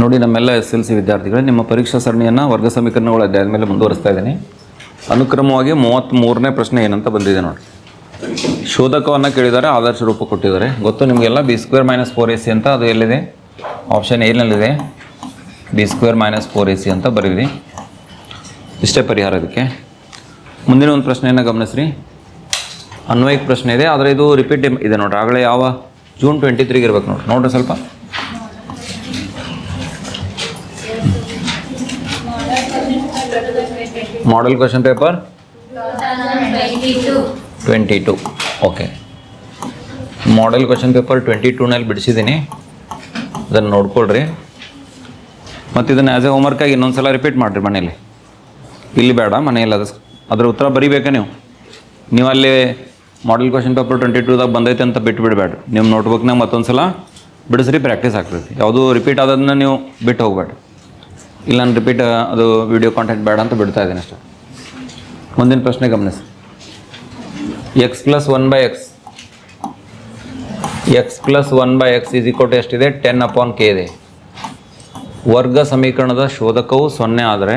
ನೋಡಿ, ನಮ್ಮೆಲ್ಲ S L C ವಿದ್ಯಾರ್ಥಿಗಳೇ, ನಿಮ್ಮ ಪರೀಕ್ಷಾ ಸರಣಿಯನ್ನು ವರ್ಗ ಸಮೀಕರಣಗಳ ಅಧ್ಯಾಯದ ಮೇಲೆ ಮುಂದುವರಿಸ್ತಾ ಇದ್ದೀನಿ. ಅನುಕ್ರಮವಾಗಿ ಮೂವತ್ತ್ಮೂರನೇ ಪ್ರಶ್ನೆ ಏನಂತ ಬಂದಿದೆ ನೋಡಿ ಶೋಧಕವನ್ನು ಕೇಳಿದ್ದಾರೆ, ಆದರ್ಶ ರೂಪ ಕೊಟ್ಟಿದ್ದಾರೆ. ಗೊತ್ತು ನಿಮಗೆಲ್ಲ? B square minus four A C ಅಂತ ಅದು ಎಲ್ಲಿದೆ? Option ಏನಲ್ಲಿದೆ B square minus four A C ಅಂತ ಬರೀರಿ ಇಷ್ಟೇ ಪರಿಹಾರ ಅದಕ್ಕೆ ಮುಂದಿನ ಒಂದು ಪ್ರಶ್ನೆಯನ್ನು ಗಮನಿಸ್ರಿ. ಅನ್ವಯಿಕ ಪ್ರಶ್ನೆ ಇದೆ, ಆದರೆ ಇದು ರಿಪೀಟ್ ಇದೆ ನೋಡ್ರಿ. ಆಗಲೇ ಯಾವ? ಜೂನ್ ಟ್ವೆಂಟಿ ತ್ರೀಗೆ ಇರ್ಬೇಕು ನೋಡ್ರಿ. ನೋಡ್ರಿ ಸ್ವಲ್ಪ. Model question paper twenty two okay model question paper twenty ಟೂನಲ್ಲಿ ಬಿಡಿಸಿದ್ದೀನಿ. ಅದನ್ನು ನೋಡ್ಕೊಳ್ರಿ. ಮತ್ತು ಇದನ್ನು ಆ್ಯಸ್ ಎ ಹೋಮ್ವರ್ಕಾಗಿ ಇನ್ನೊಂದು ಸಲ ರಿಪೀಟ್ ಮಾಡಿರಿ ಮನೇಲಿ ಇಲ್ಲಿ ಬೇಡ ಮನೆಯಲ್ಲಿ ಅದು ಅದ್ರ ಉತ್ತರ ಬರೀಬೇಕಾ ನೀವು. ನೀವು ಅಲ್ಲಿ ಮಾಡೆಲ್ ಕ್ವಶನ್ ಪೇಪರ್ ಟ್ವೆಂಟಿ ಟೂದಾಗ ಬಂದೈತೆ ಅಂತ ಬಿಟ್ಟು ಬಿಡಬೇಡ್ರಿ ನಿಮ್ಮ ನೋಟ್ಬುಕ್ನಾಗ ಮತ್ತೊಂದು ಸಲ ಬಿಡಿಸ್ರಿ ಪ್ರಾಕ್ಟೀಸ್ ಆಗ್ತೈತಿ. ಯಾವುದೂ ರಿಪೀಟ್ ಆದದನ್ನ ನೀವು ಬಿಟ್ಟು ಹೋಗ್ಬೇಡ್ರಿ. ಇಲ್ಲ ನಾನು ರಿಪೀಟ್ ಅದು ವಿಡಿಯೋ ಕಾಂಟೆಂಟ್ ಬೇಡ ಅಂತ ಬಿಡ್ತಾ ಇದ್ದೀನಿ ಅಷ್ಟೇ. ಮುಂದಿನ ಪ್ರಶ್ನೆ ಗಮನಿಸಿ. X plus one by X X plus one by X is two ಎಷ್ಟಿದೆ? ಟೆನ್ ಅಪಾನ್ ಕೆ ಇದೆ. ವರ್ಗ ಸಮೀಕರಣದ ಶೋಧಕವು ಸೊನ್ನೆ ಆದರೆ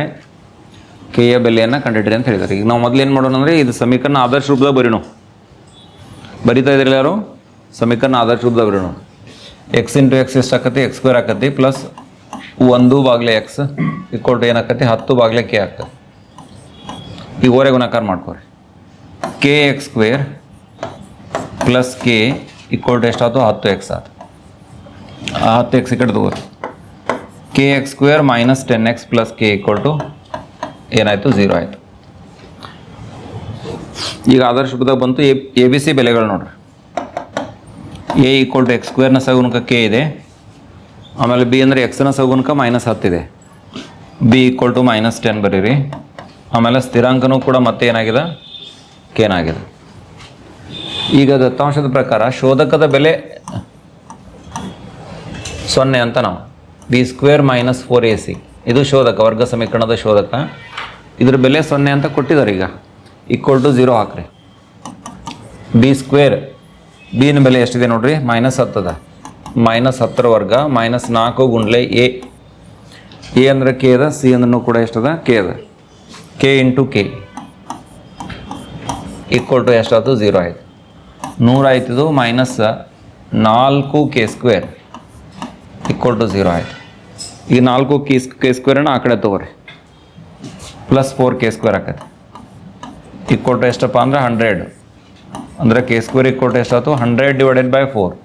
ಕೆಯ ಬೆಲೆಯನ್ನು ಕಂಡಿಡ್ರಿ ಅಂತ ಹೇಳಿದ್ದಾರೆ. ಈಗ ನಾವು ಮೊದಲು ಏನು ಮಾಡೋಣ ಅಂದರೆ ಇದು ಸಮೀಕರಣ ಆದರ್ಶ ರೂಪದಾಗ ಬರೀಣು ಬರಿತಾ ಇದ್ರಲ್ಲ ಯಾರು? ಸಮೀಕರಣ ಆದರ್ಶ ರೂಪದಾಗ ಬರೀಣು ಎಕ್ಸ್ ಇಂಟು ಎಕ್ಸ್ ಎಷ್ಟು ಆಕತಿ ಎಕ್ಸ್ ಸ್ಕ್ವೇರ್ ಆಕತಿ ಪ್ಲಸ್ ಒಂದು ಬಾಗ್ಲೆ ಎಕ್ಸ್ ಇಕ್ವಲ್ ಟು ಏನಾಕತಿ ಹತ್ತು ಬಾಗ್ಲೆ ಕೆ ಆಗ್ತದೆ ಈಗ ಓರೆ ಗುಣಾಕಾರ ಮಾಡ್ಕೊರಿ. K X square plus K equal to ಎಷ್ಟಾಯ್ತು ಹತ್ತು ಎಕ್ಸ್ ಆಯ್ತು ಆ ಹತ್ತು ಎಕ್ಸ್ ಈ ತಗೋರಿ. K X square minus ten X plus K equal to ಏನಾಯಿತು? ಝೀರೋ ಆಯಿತು. ಈಗ ಆದರ್ಶ ರೂಪದಾಗ ಬಂತು ಎ ಎ ಬಿ ಸಿ ಬೆಲೆಗಳು ನೋಡ್ರಿ. ಎ ಈಕ್ವಲ್ ಟು ಎಕ್ಸ್ ಸ್ಕ್ವೇರ್ನ ಸಗುಣಕ ಕೆ ಇದೆ. ಆಮೇಲೆ ಬಿ ಅಂದರೆ ಎಕ್ಸ್ನ ಸಗುಣಕ minus ಹತ್ತಿದೆ B equal to minus ten ಬರೀರಿ. ಆಮೇಲೆ ಸ್ಥಿರಾಂಕನೂ ಕೂಡ ಮತ್ತೆ ಏನಾಗಿದೆ? ಕೇನಾಗಿದೆ ಈಗ ದತ್ತಾಂಶದ ಪ್ರಕಾರ ಶೋಧಕದ ಬೆಲೆ ಸೊನ್ನೆ ಅಂತ ನಾವು. B square minus four A C ಇದು ಶೋಧಕ, ವರ್ಗ ಸಮೀಕರಣದ ಶೋಧಕ. ಇದ್ರ ಬೆಲೆ ಸೊನ್ನೆ ಅಂತ ಕೊಟ್ಟಿದ್ದಾರೆ ಈಗ. ಈಕ್ವಲ್ ಟು ಝೀರೋ ಹಾಕ್ರಿ. ಬಿ ಸ್ಕ್ವೇರ್ ಬಿನ ಬೆಲೆ ಎಷ್ಟಿದೆ ನೋಡ್ರಿ? ಮೈನಸ್ ಹತ್ತದ. ಮೈನಸ್ ಹತ್ತರ ವರ್ಗ, ಮೈನಸ್ ನಾಲ್ಕು ಗುಂಡ್ಲೆ ಎ. ಎ ಅಂದರೆ ಕೆ ಅದ, ಸಿ ಅಂದ್ರೂ ಕೂಡ ಎಷ್ಟದ? ಕೆ ಅದ. K into K. Equal to ಎಷ್ಟಾಯ್ತು? ಝೀರೋ ಆಯಿತು. ನೂರು ಆಯ್ತಿದು ಮೈನಸ್ ನಾಲ್ಕು K square. Equal to zero ಆಯಿತು. ಈಗ ನಾಲ್ಕು ಕೆ ಕೆ ಸ್ಕ್ವೇರನ್ನ ಆ ಕಡೆ ತೊಗೊರಿ. ಪ್ಲಸ್ ಫೋರ್ ಕೆ ಸ್ಕ್ವೇರ್ ಆಕೈತೆ. ಈಕ್ವಲ್ ಟು ಎಷ್ಟಪ್ಪ ಅಂದ್ರೆ ಹಂಡ್ರೆಡ್ ಅಂದರೆ ಕೆ ಸ್ಕ್ವೇರ್ ಈಕ್ವಲ್ ಟು ಎಷ್ಟಾಯ್ತು? ಹಂಡ್ರೆಡ್ ಡಿವೈಡೆಡ್ ಬೈ ಫೋರ್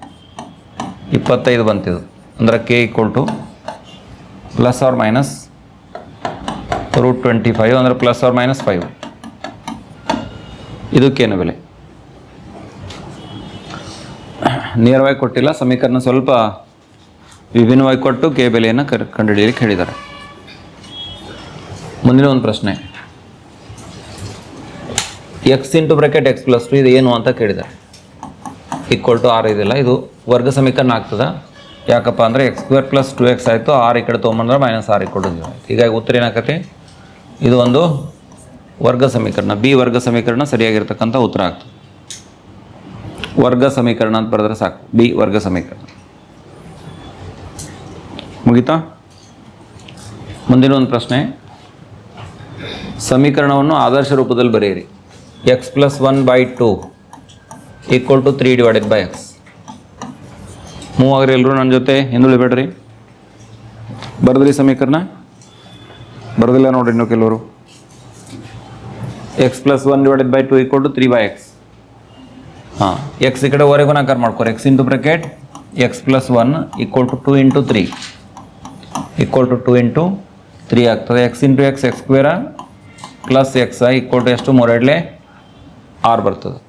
ಇಪ್ಪತ್ತೈದು ಬಂತಿದ್ದು ಅಂದರೆ K equal to plus or minus root twenty five ಅಂದರೆ ಪ್ಲಸ್ ಆರ್ ಮೈನಸ್ ಫೈವ್ ಇದಕ್ಕೇನು ಬೆಲೆ? ನೇರವಾಗಿ ಕೊಟ್ಟಿಲ್ಲ, ಸಮೀಕರಣ ಸ್ವಲ್ಪ ವಿಭಿನ್ನವಾಗಿ ಕೊಟ್ಟು ಕೆ ಬೆಲೆಯನ್ನು ಕರ್ ಕಂಡುಹಿಡಿಯಲಿಕ್ಕೆ ಹೇಳಿದ್ದಾರೆ. ಮುಂದಿನ ಒಂದು ಪ್ರಶ್ನೆ. X into bracket X plus two ಇದು ಏನು ಅಂತ ಕೇಳಿದ್ದಾರೆ. ಈಕ್ವಲ್ ಟು ಆರ್ ಇದೆಲ್ಲ, ಇದು ವರ್ಗ ಸಮೀಕರಣ ಆಗ್ತದೆ. ಯಾಕಪ್ಪ ಅಂದರೆ X square plus two X ಆಯಿತು, ಆರ್ ಈ ಕಡೆ ತೊಗೊಂಬಂದ್ರೆ ಮೈನಸ್ ಆರ್ ಟು ಜೀರೋ ಹೀಗಾಗಿ ಉತ್ತರ ಏನಾಗತ್ತೆ? ಇದು ಒಂದು ವರ್ಗ ಸಮೀಕರಣ. ಬಿ ವರ್ಗ ಸಮೀಕರಣ ಸರಿಯಾಗಿರ್ತಕ್ಕಂಥ ಉತ್ತರ ಆಗ್ತದೆ. ವರ್ಗ ಸಮೀಕರಣ ಅಂತ ಬರೆದ್ರೆ ಸಾಕು. ಬಿ ವರ್ಗ ಸಮೀಕರಣ. ಮುಗಿತಾ? ಮುಂದಿನ ಒಂದು ಪ್ರಶ್ನೆ. ಸಮೀಕರಣವನ್ನು ಆದರ್ಶ ರೂಪದಲ್ಲಿ ಬರೆಯಿರಿ. X plus one by two equal to three divided by X move ಆಗ್ರಿ ಎಲ್ಲರೂ ನನ್ನ ಜೊತೆ ಹಿಂದುಳಿಬೇಡ್ರಿ ಬರೆದ್ರಿ ಸಮೀಕರಣ. ಬರೋದಿಲ್ಲ ನೋಡ್ರಿ ಇನ್ನು ಕೆಲವರು. X plus one divided by two equal to three by X ಹಾಂ ಎಕ್ಸ್ ಈ ಕಡೆ ಹೊರಗೆ ನಾಕಾರ ಮಾಡ್ಕೊರಿ. X into bracket X plus one equal to two into three equal to two into three ಆಗ್ತದೆ. X into X X square plus X equal to ಎಷ್ಟು? ಮೂರೆಡ್ಲೆ ಆರ್ ಬರ್ತದೆ.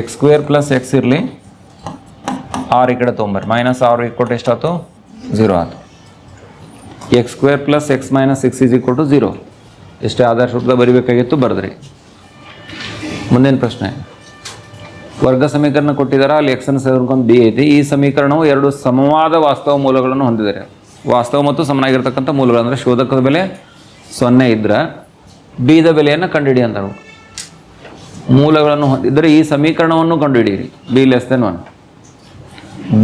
ಎಕ್ಸ್ ಸ್ಕ್ವೇರ್ ಪ್ಲಸ್ ಎಕ್ಸ್ ಇರಲಿ ಆರ್ ಈ ಕಡೆ ತೊಗೊಂಬರ್ರಿ ಮೈನಸ್ ಆರು ಈಕ್ವಲ್ ಟು ಎಷ್ಟಾಯ್ತು ಝೀರೋ ಆಯ್ತು. X square plus X minus six is equal to zero ಎಷ್ಟೇ ಆಧಾರ ರೂಪದಾಗ ಬರಿಬೇಕಾಗಿತ್ತು ಬರೆದ್ರಿ. ಮುಂದಿನ ಪ್ರಶ್ನೆ. ವರ್ಗ ಸಮೀಕರಣ ಕೊಟ್ಟಿದ್ದಾರೆ ಅಲ್ಲಿ ಎಕ್ಸನ್ನು ಸೇರ್ಕೊಂಡು ಬಿ ಐತಿ. ಈ ಸಮೀಕರಣವು ಎರಡು ಸಮವಾದ ವಾಸ್ತವ ಮೂಲಗಳನ್ನು ಹೊಂದಿದ್ದಾರೆ ವಾಸ್ತವ ಮತ್ತು ಸಮನಾಗಿರ್ತಕ್ಕಂಥ ಮೂಲಗಳು ಅಂದರೆ ಶೋಧಕದ ಬೆಲೆ ಸೊನ್ನೆ ಇದ್ದರೆ ಬಿದ ಬೆಲೆಯನ್ನು ಕಂಡುಹಿಡಿ ಅಂತಾರೆ ಮೂಲಗಳನ್ನು ಹೊಂದಿದ್ದರೆ ಈ ಸಮೀಕರಣವನ್ನು ಕಂಡುಹಿಡಿಯಿರಿ. B less than one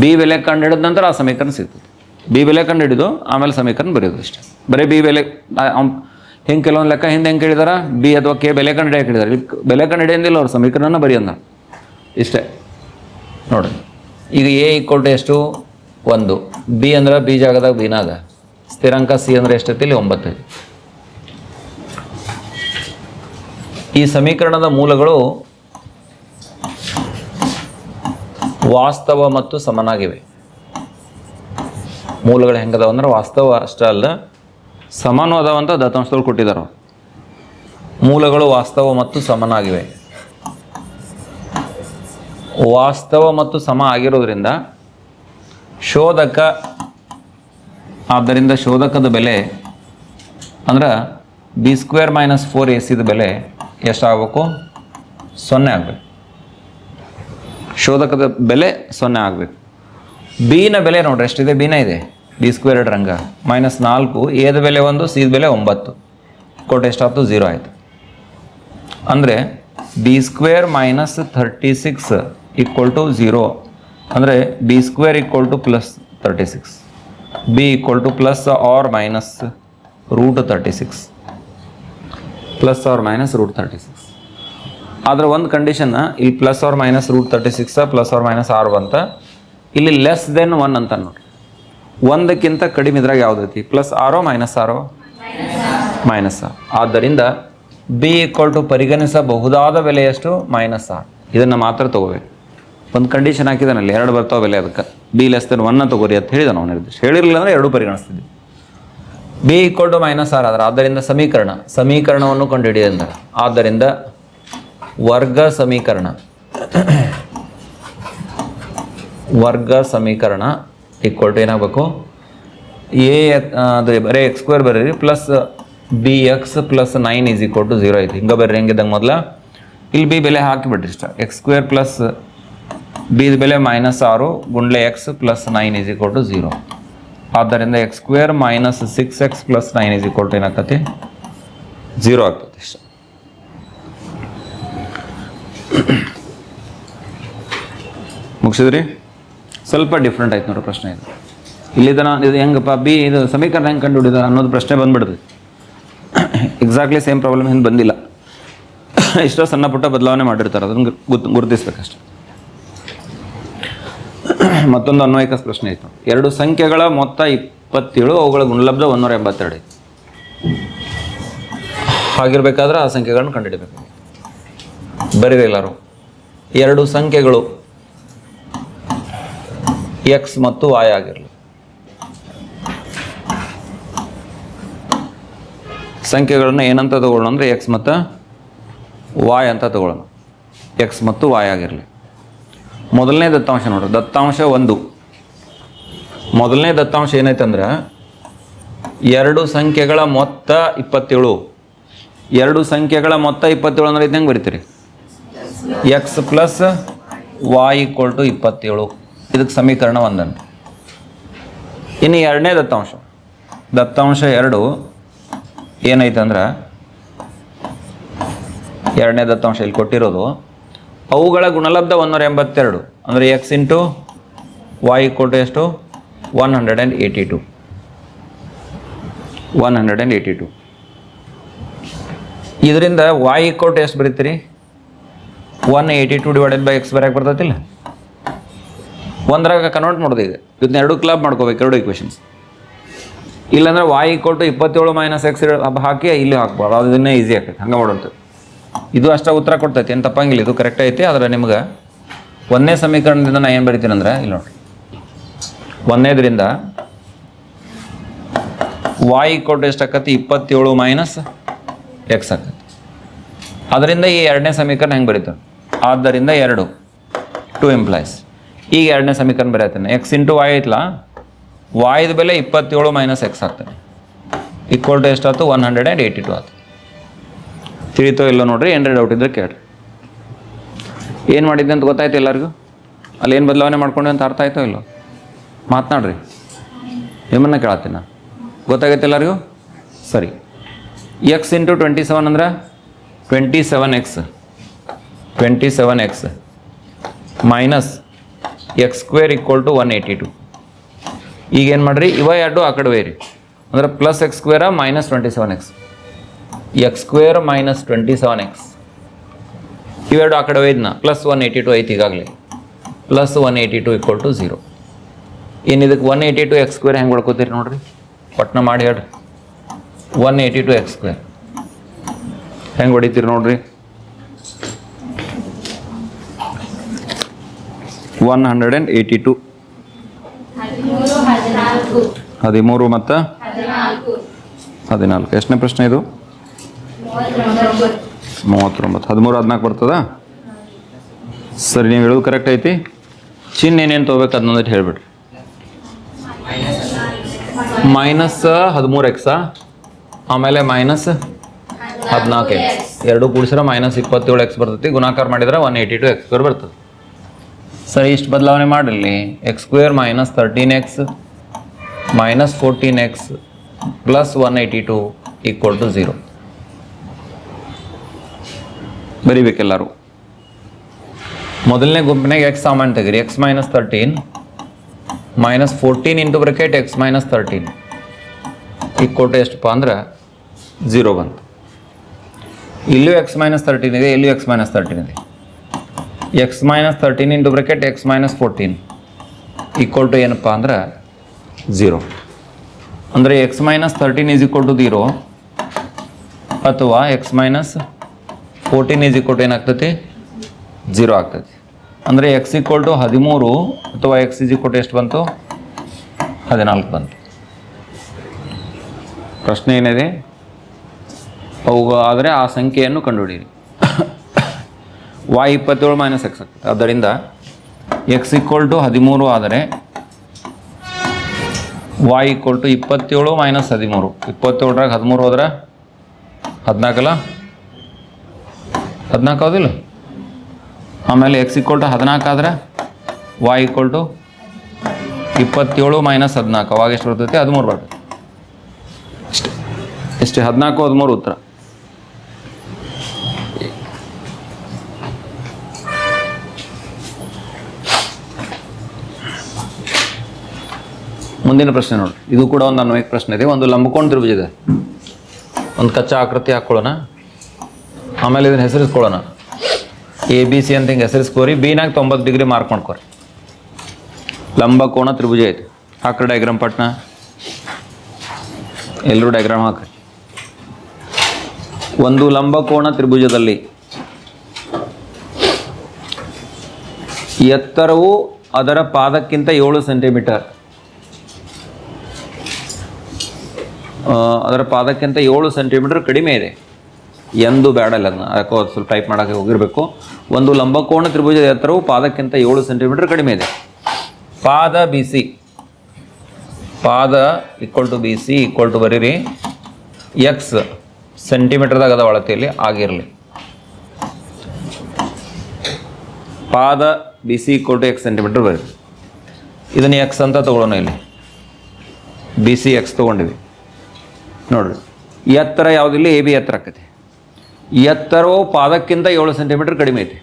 B ಬೆಲೆ ಕಂಡು ಹಿಡಿದ ನಂತರ ಆ ಸಮೀಕರಣ ಸಿಗ್ತದೆ. ಬಿ ಬೆಲೆ ಕಂಡು ಹಿಡಿದು ಆಮೇಲೆ ಸಮೀಕರಣ ಬರೆಯೋದು ಅಷ್ಟೇ. ಬರೀ ಬಿ ಬೆಲೆ ಹೆಂಗೆ ಕೆಲವೊಂದು ಲೆಕ್ಕ ಹಿಂದೆ ಹೆಂಗೆ ಕೇಳಿದಾರ? ಬಿ ಅಥವಾ ಕೆ ಬೆಲೆ ಕಂಡು ಹಿಡಿಯಕ್ಕೆ ಹಿಡಿದಾರೆ ಬೆಲೆ ಕಂಡು ಹಿಡಿಯಂದಿಲ್ಲ ಅವ್ರ ಸಮೀಕರಣ ಬರೆಯೋದ ಇಷ್ಟೇ. ನೋಡಿ. ಈಗ ಎ ಈಕ್ವಲ್ ಟು ಎಷ್ಟು? ಒಂದು. ಬಿ ಅಂದ್ರೆ ಬಿ ಜಾಗದಾಗ ಬಿನಾದ ಸ್ಥಿರಾಂಕ ಸಿ ಅಂದ್ರೆ ಎಷ್ಟೈತಿ ಒಂಬತ್ತು ಈ ಸಮೀಕರಣದ ಮೂಲಗಳು ವಾಸ್ತವ ಮತ್ತು ಸಮನಾಗಿವೆ. ಮೂಲಗಳು ಹೆಂಗದಾವ ಅಂದ್ರೆ ವಾಸ್ತವ ಅಷ್ಟೇ ಅಲ್ಲ ಸಮಾನ ದತ್ತಾಂಶದಲ್ಲಿ ಕೊಟ್ಟಿದ್ದಾರೆ ಮೂಲಗಳು ವಾಸ್ತವ ಮತ್ತು ಸಮನಾಗಿವೆ. ವಾಸ್ತವ ಮತ್ತು ಸಮ ಆಗಿರೋದ್ರಿಂದ ಶೋಧಕ, ಆದ್ದರಿಂದ ಶೋಧಕದ ಬೆಲೆ ಅಂದ್ರೆ B square minus four A ಸಿದ ಬೆಲೆ ಎಷ್ಟಾಗಬೇಕು? ಸೊನ್ನೆ ಆಗಬೇಕು. ಶೋಧಕದ ಬೆಲೆ ಸೊನ್ನೆ ಆಗಬೇಕು. ಬಿನ ಬೆಲೆ ನೋಡ್ರಿ, ಎಷ್ಟಿದೆ? ಬಿನ ಇದೆ. ಬಿ ಸ್ಕ್ವೇರ್ ರಂಗ. ಮೈನಸ್ ನಾಲ್ಕು ಎದ ಬೆಲೆ ಒಂದು ಸಿದ ಬೆಲೆ ಒಂಬತ್ತು. ಕೊಟ್ಟು ಎಷ್ಟಾಯ್ತು ಝೀರೋ ಆಯಿತು. ಅಂದರೆ B square minus thirty six equal to zero ಅಂದರೆ B square equal to plus thirty six B equal to plus or minus root thirty six plus or minus root thirty six ಆದ್ರೆ ಒಂದು condition ಇಲ್ಲಿ plus or minus root thirty six plus R minus ಆರ್ ಅಂತ ಇಲ್ಲಿ less than one ಅಂತ ನೋಡಿ ಒಂದಕ್ಕಿಂತ ಕಡಿಮೆ ಇದ್ರಾಗ ಯಾವ್ದೈತಿ ಪ್ಲಸ್ ಆರೋ ಮೈನಸ್ ಆರೋ ಮೈನಸ್ ಆರ್ ಆದ್ದರಿಂದ ಬಿ ಈಕ್ವಲ್ ಟು ಪರಿಗಣಿಸಬಹುದಾದ ಬೆಲೆ ಎಷ್ಟು? ಮೈನಸ್ ಆರ್ ಇದನ್ನು ಮಾತ್ರ ತಗೋಬೇಕು. ಒಂದು ಕಂಡೀಷನ್ ಹಾಕಿದಾನಲ್ಲಿ ಎರಡು ಬರ್ತಾವ ಬೆಲೆ ಅದಕ್ಕೆ. ಬಿ ಲೆಸ್ ದೆನ್ ಒನ್ನ ತಗೋರಿ ಅಂತ ಹೇಳಿದ ನಾವು ನಿರ್ದೇಶ ಹೇಳಿರಲಿಲ್ಲ ಅಂದರೆ ಎರಡು ಪರಿಗಣಿಸ್ತಿದ್ವಿ. ಬಿ ಈಕ್ವಲ್ ಟು ಮೈನಸ್ ಆರ್ ಆದ್ರೆ, ಆದ್ದರಿಂದ ಸಮೀಕರಣ. ಸಮೀಕರಣವನ್ನು ಕಂಡುಹಿಡಿಯಂದ ಆದ್ದರಿಂದ ವರ್ಗ ಸಮೀಕರಣ. ವರ್ಗ ಸಮೀಕರಣ ಈಕ್ವಲ್ ಟು ಏನಾಗಬೇಕು? ಎ ಅದು ಬರೀ ಎಕ್ಸ್ ಸ್ಕ್ವೇರ್ ಬರೀರಿ plus B X plus nine is equal to zero ಐತಿ. ಹಿಂಗೆ ಬರ್ರಿ, ಹೆಂಗಿದ್ದಂಗೆ ಮೊದಲ. ಇಲ್ಲಿ ಬಿ ಬೆಲೆ ಹಾಕಿಬಿಡ್ರಿ ಇಷ್ಟ. ಎಕ್ಸ್ ಸ್ಕ್ವೇರ್ ಪ್ಲಸ್ ಬಿದ ಬೆಲೆ ಮೈನಸ್ ಆರು ಗುಂಡ್ಲೆ X plus nine is equal to zero ಆದ್ದರಿಂದ X square minus six X plus nine is equal to ಏನಾಗ್ತತಿ? Zero ಆಗ್ತದೆ ಇಷ್ಟ. ಮುಗಿಸಿದ್ರಿ? ಸ್ವಲ್ಪ ಡಿಫ್ರೆಂಟ್ ಆಯ್ತು ನೋಡ್ರಿ ಪ್ರಶ್ನೆ ಇದು. ಇಲ್ಲಿದನ ಇದು ಹೆಂಗಪ್ಪ, ಬಿ ಇದು ಸಮೀಕರಣ ಹೆಂಗೆ ಕಂಡುಹಿಡಿದ ಅನ್ನೋದು ಪ್ರಶ್ನೆ ಬಂದ್ಬಿಡ್ತು ಎಕ್ಸಾಕ್ಟ್ಲಿ ಸೇಮ್ ಪ್ರಾಬ್ಲಮ್ ಹಿಂದೆ ಬಂದಿಲ್ಲ. ಇಷ್ಟೋ ಸಣ್ಣ ಪುಟ್ಟ ಬದಲಾವಣೆ ಮಾಡಿರ್ತಾರೆ, ಅದನ್ನು ಗುರ್ತು, ಗುರುತಿಸ್ಬೇಕಷ್ಟೆ. ಮತ್ತೊಂದು ಅನ್ವಯಿಕ ಪ್ರಶ್ನೆ ಇತ್ತು ಎರಡು ಸಂಖ್ಯೆಗಳ ಮೊತ್ತ ಇಪ್ಪತ್ತೇಳು, ಅವುಗಳ ಗುಣಲಬ್ಧ ಒಂದೂರ ಎಂಬತ್ತೆರಡು. ಐತಿ ಹಾಗಿರ್ಬೇಕಾದ್ರೆ ಆ ಸಂಖ್ಯೆಗಳನ್ನು ಕಂಡುಹಿಡಬೇಕು. ಬರೀರಿ ಎಲ್ಲರೂ. ಎರಡು ಸಂಖ್ಯೆಗಳು. ಎಕ್ಸ್ ಮತ್ತು ವಾಯ್ ಆಗಿರಲಿ. ಸಂಖ್ಯೆಗಳನ್ನು ಏನಂತ ತಗೊಳ್ಳೋಣ ಅಂದರೆ ಎಕ್ಸ್ ಮತ್ತು ವಾಯ್ ಅಂತ ತಗೊಳ್ಳೋಣ. ಎಕ್ಸ್ ಮತ್ತು ವಾಯ್ ಆಗಿರಲಿ. ಮೊದಲನೇ ದತ್ತಾಂಶ ನೋಡ್ರಿ. ದತ್ತಾಂಶ ಒಂದು. ಮೊದಲನೇ ದತ್ತಾಂಶ ಏನೈತೆ ಅಂದ್ರೆ ಎರಡು ಸಂಖ್ಯೆಗಳ ಮೊತ್ತ ಇಪ್ಪತ್ತೇಳು. ಎರಡು ಸಂಖ್ಯೆಗಳ ಮೊತ್ತ ಇಪ್ಪತ್ತೇಳು ಅಂದ್ರೆ ಹೆಂಗೆ ಬರಿತೀರಿ. X plus Y equal to ಇಪ್ಪತ್ತೇಳು. ಇದಕ್ಕೆ ಸಮೀಕರಣ ಒಂದನ್ನು. ಇನ್ನು ಎರಡನೇ ದತ್ತಾಂಶ. ದತ್ತಾಂಶ ಎರಡು ಏನೈತೆ ಅಂದ್ರೆ ಎರಡನೇ ದತ್ತಾಂಶ ಇಲ್ಲಿ ಕೊಟ್ಟಿರೋದು. ಅವುಗಳ ಗುಣಲಬ್ಧ ಒಂದೂರ ಎಂಬತ್ತೆರಡು. ಅಂದರೆ ಎಕ್ಸ್ ಇಂಟು ವಾಯ್ ಕೊಟ್ಟು ಎಷ್ಟು? One hundred and eighty two one hundred and eighty two ಇದರಿಂದ ವಾಯ್ ಕೊಟ್ಟು ಎಷ್ಟು ಬರೀತೀರಿ? One eighty two divided by X ಬರೋಕೆ ಬರ್ತೈತಿಲ್ಲ? ಒಂದ್ರಾಗ ಕನ್ವರ್ಟ್ ಮಾಡೋದು ಈಗ ಇದನ್ನ ಎರಡು ಕ್ಲಬ್ ಮಾಡ್ಕೋಬೇಕು, ಎರಡು ಇಕ್ವೇಷನ್ಸ್ ಇಲ್ಲಾಂದ್ರೆ ವಾಯ್ ಈಕ್ವಲ್ ಟು ಇಪ್ಪತ್ತೇಳು ಮೈನಸ್ ಎಕ್ಸ್ ಹಾಕಿ ಇಲ್ಲಿ ಹಾಕ್ಬಾರ್ದು. ಅದು ಇದನ್ನೇ ಈಸಿ ಆಗ್ತೈತೆ. ಹಂಗೆ ಮಾಡೋದು. ಇದು ಅಷ್ಟೇ ಉತ್ತರ ಕೊಡ್ತೈತಿ. ಏನು ತಪ್ಪಂಗಿಲ್ಲ. ಇದು ಕರೆಕ್ಟ್ ಐತಿ. ಆದರೆ ನಿಮ್ಗೆ ಒಂದನೇ ಸಮೀಕರಣದಿಂದ ನಾ ಏನು ಬರಿತೀನಿ ಅಂದ್ರೆ, ಇಲ್ಲಿ ನೋಡಿ ಒಂದನೇದ್ರಿಂದ ವಾಯ್ ಈಕ್ವಲ್ ಟು ಎಷ್ಟು ಆಕತಿ? ಇಪ್ಪತ್ತೇಳು ಮೈನಸ್ ಎಕ್ಸ್ ಆಕತಿ. ಅದರಿಂದ ಈ ಎರಡನೇ ಸಮೀಕರಣ ಹೆಂಗೆ ಬರೀತಾರೆ ಆದ್ದರಿಂದ ಎರಡು. ಟು ಎಂಪ್ಲಾಯ್ಸ್ ಈಗ ಎರಡನೇ ಸಮೀಕರಣ ಬರೆಯತ್ತೇನೆ. ಎಕ್ಸ್ ಇಂಟು ವಾಯ್ ಐತ್ಲಾ? ವಾಯ್ದ ಬೆಲೆ ಇಪ್ಪತ್ತೇಳು ಮೈನಸ್ ಎಕ್ಸ್ ಆಗ್ತದೆ. ಈಕ್ವಲ್ ಟು ಎಷ್ಟಾಯ್ತು one hundred and eighty two ಆಯ್ತು. ತಿಳಿತೋ ಇಲ್ಲೋ ನೋಡ್ರಿ, ಏನ್ರಿ ಡೌಟ್ ಇದ್ರೆ ಕೇಳ್ರಿ. ಏನು ಮಾಡಿದ್ದೆ ಅಂತ ಗೊತ್ತಾಯ್ತು ಎಲ್ಲರಿಗೂ? ಅಲ್ಲಿ ಏನು ಬದಲಾವಣೆ ಮಾಡ್ಕೊಂಡೆ ಅಂತ ಅರ್ಥ ಆಯ್ತೋ ಇಲ್ಲೋ? ಮಾತನಾಡ್ರಿ. ನಿಮ್ಮನ್ನ ಕೇಳತ್ತೀನಿ. ಗೊತ್ತಾಗೈತೆ ಎಲ್ಲರಿಗೂ? ಸರಿ. ಎಕ್ಸ್ ಇಂಟು ಟ್ವೆಂಟಿ ಸೆವೆನ್ ಅಂದ್ರೆ? Twenty seven X twenty seven X minus X square equal to one eighty two ಈಗ ಏನು ಮಾಡಿರಿ? ಇವ ಎರಡು ಆ ಕಡೆ ಒಯ್ಯಿರಿ ಅಂದ್ರೆ plus X square minus twenty seven X X square minus twenty seven X ಇವೆರಡು ಆ ಕಡೆ ಒಯ್ದನ ಪ್ಲಸ್ ಒನ್ ಏಯ್ಟಿ ಟು ಐತಿ ಈಗಾಗಲೇ. Plus one eighty two equal to zero ಏನು ಇದಕ್ಕೆ one eighty two X square ಹೆಂಗೆ ಹೊಡ್ಕೋತೀರಿ ನೋಡಿರಿ? ಪಟ್ನ ಮಾಡಿ ಹೇಳ್ರಿ. One eighty two X square ಹೆಂಗೆ ಹೊಡಿತೀರಿ ನೋಡ್ರಿ? One hundred and eighty two ಹದಿಮೂರು ಮತ್ತು? ಹದಿನಾಲ್ಕು. ಎಷ್ಟನೇ ಪ್ರಶ್ನೆ ಇದು? ಮೂವತ್ತೊಂಬತ್ತು. ಮೂವತ್ತೊಂಬತ್ತು. ಹದಿಮೂರು ಹದಿನಾಲ್ಕು ಬರ್ತದಾ? ಸರಿ ನೀವು ಹೇಳೋದು ಕರೆಕ್ಟ್ ಐತಿ. ಚಿನ್ನ ಏನೇನು ತೊಗೋಬೇಕು ಅದನ್ನೊಂದಿಟ್ಟು ಹೇಳ್ಬಿಡ್ರಿ. ಮೈನಸ್ ಹದಿಮೂರು ಎಕ್ಸಾ ಆಮೇಲೆ ಮೈನಸ್ ಹದಿನಾಲ್ಕು ಎಕ್ಸ್ ಎರಡು ಕೂಡಿಸಿದ್ರೆ ಮೈನಸ್ ಇಪ್ಪತ್ತೇಳು ಎಕ್ಸ್ ಬರ್ತೈತಿ. ಗುಣಾಕಾರ ಮಾಡಿದ್ರೆ one eighty two X square ಬರ್ತದೆ. ಸರಿ, ಇಷ್ಟು ಬದಲಾವಣೆ ಮಾಡಿರಲಿ. X square minus thirteen X minus fourteen X plus one eighty two equal to zero ಬರಿಬೇಕೆಲ್ಲರೂ. ಮೊದಲನೇ ಗುಂಪಿನಾಗ ಎಕ್ಸ್ ಸಾಮಾನ್ಯ ತೆಗಿರಿ X minus thirteen minus fourteen into bracket X minus thirteen equal to ಎಷ್ಟಪ್ಪ ಅಂದ್ರೆ ಝೀರೋ ಬಂತು. ಇಲ್ಲೂ ಎಕ್ಸ್ ಮೈನಸ್ ತರ್ಟೀನ್ ಇದೆ, ಇಲ್ಲೂ ಎಕ್ಸ್ ಮೈನಸ್ ತರ್ಟೀನ್ ಇದೆ. X minus thirteen into bracket X minus fourteen equal to ಏನಪ್ಪ ಅಂದ್ರೆ ಝೀರೋ ಅಂದರೆ X minus thirteen is equal to zero ಅಥವಾ X minus fourteen is equal to ಏನಾಗ್ತೈತಿ? ಝೀರೋ ಆಗ್ತೈತಿ. ಅಂದರೆ ಎಕ್ಸ್ ಈಕ್ವಲ್ ಟು ಹದಿಮೂರು ಅಥವಾ ಎಕ್ಸ್ ಈಸ್ ಈಕ್ವಲ್ ಟು ಎಷ್ಟು ಬಂತು? ಹದಿನಾಲ್ಕು ಬಂತು. ಪ್ರಶ್ನೆ ಏನಿದೆ? ಅವು ಆದರೆ ಆ ಸಂಖ್ಯೆಯನ್ನು ಕಂಡುಹಿಡಿಯಿರಿ. ವಾಯ್ ಇಪ್ಪತ್ತೇಳು ಮೈನಸ್ ಎಕ್ಸ್ ಆಗ್ತದೆ ಆದ್ದರಿಂದ ಎಕ್ಸ್ ಈಕ್ವಲ್ ಟು ಹದಿಮೂರು ಆದರೆ ವಾಯ್ ಈಕ್ವಲ್ ಟು ಇಪ್ಪತ್ತೇಳು ಮೈನಸ್ ಹದಿಮೂರು. ಇಪ್ಪತ್ತೇಳರಾಗ ಹದಿಮೂರು ಹೋದ್ರೆ ಹದಿನಾಲ್ಕಲ್ಲ ಹದಿನಾಲ್ಕು ಹೌದಿಲ್ಲ? ಆಮೇಲೆ ಎಕ್ಸ್ ಈಕ್ವಲ್ ಟು ಹದಿನಾಲ್ಕು ಆದ್ರೆ ವಾಯ್ ಈಕ್ವಲ್ ಟು ಇಪ್ಪತ್ತೇಳು ಮೈನಸ್ ಹದಿನಾಲ್ಕು. ಅವಾಗ ಎಷ್ಟು ಬರ್ತೈತಿ? ಹದಿಮೂರು ಬರ್ತೈತಿ. ಇಷ್ಟೇ ಇಷ್ಟೇ ಹದಿನಾಲ್ಕು, ಹದಿಮೂರು ಉತ್ತರ. ಮುಂದಿನ ಪ್ರಶ್ನೆ ನೋಡಿ. ಇದು ಕೂಡ ಒಂದು ಅನ್ವಯಿಕ ಪ್ರಶ್ನೆ ಇದೆ. ಒಂದು ಲಂಬಕೋಣ ತ್ರಿಭುಜ ಇದೆ ಒಂದು ಕಚ್ಚಾ ಆಕೃತಿ ಹಾಕ್ಕೊಳ್ಳೋಣ ಆಮೇಲೆ ಇದನ್ನ ಹೆಸರಿಸ್ಕೊಳ್ಳೋಣ. ಎ ಬಿ ಸಿ ಅಂತ ಹಿಂಗೆ ಹೆಸರಿಸ್ಕೋರಿ. ಬಿನಾಗ ತೊಂಬತ್ತು ಡಿಗ್ರಿ ಮಾರ್ಕ್ ಮಾಡ್ಕೊರಿ. ಲಂಬಕೋಣ ತ್ರಿಭುಜ ಐತಿ. ಹಾಕ್ರಿ ಡಯಾಗ್ರಾಮ್ ಪಟ್ನ. ಎಲ್ಲರೂ ಡಯಾಗ್ರಾಮ್ ಹಾಕ್ರಿ. ಒಂದು ಲಂಬಕೋಣ ತ್ರಿಭುಜದಲ್ಲಿ ಎತ್ತರವು ಅದರ ಪಾದಕ್ಕಿಂತ ಏಳು ಸೆಂಟಿಮೀಟರ್ ಆ, ಅದರ ಪಾದಕ್ಕಿಂತ ಏಳು ಸೆಂಟಿಮೀಟರ್ ಕಡಿಮೆ ಇದೆ. ಎಂದು ಬೇಡಲ್ಲ ಅದನ್ನ. ಅದಕ್ಕೆ ಅದ್ ಸ್ವಲ್ಪ ಟೈಪ್ ಮಾಡೋಕ್ಕೆ ಹೋಗಿರಬೇಕು. ಒಂದು ಲಂಬಕೋಣ ತ್ರಿಭುಜದ ಎತ್ತರವು ಪಾದಕ್ಕಿಂತ ಏಳು ಸೆಂಟಿಮೀಟರ್ ಕಡಿಮೆ ಇದೆ. ಪಾದ ಬಿ ಸಿ ಪಾದ equal to B C equal to ಬರೀರಿ ಎಕ್ಸ್ ಸೆಂಟಿಮೀಟರ್ದಾಗ ಅದ ಅಳತೆಯಲ್ಲಿ ಆಗಿರಲಿ. ಪಾದ B C equal to X centimetre ಬರೀರಿ. ಇದನ್ನು ಎಕ್ಸ್ ಅಂತ ತೊಗೊಳ್ಳೋಣ ಇಲ್ಲಿ. ಬಿ ಸಿ ಎಕ್ಸ್ ತೊಗೊಂಡಿವಿ. ನೋಡ್ರಿ, ಎತ್ತರ ಯಾವುದಿಲ್ಲ ಎ ಬಿ ಎತ್ತರ ಆಕೈತಿ. ಎತ್ತರವು ಪಾದಕ್ಕಿಂತ ಏಳು ಸೆಂಟಿಮೀಟರ್ ಕಡಿಮೆ ಐತಿ.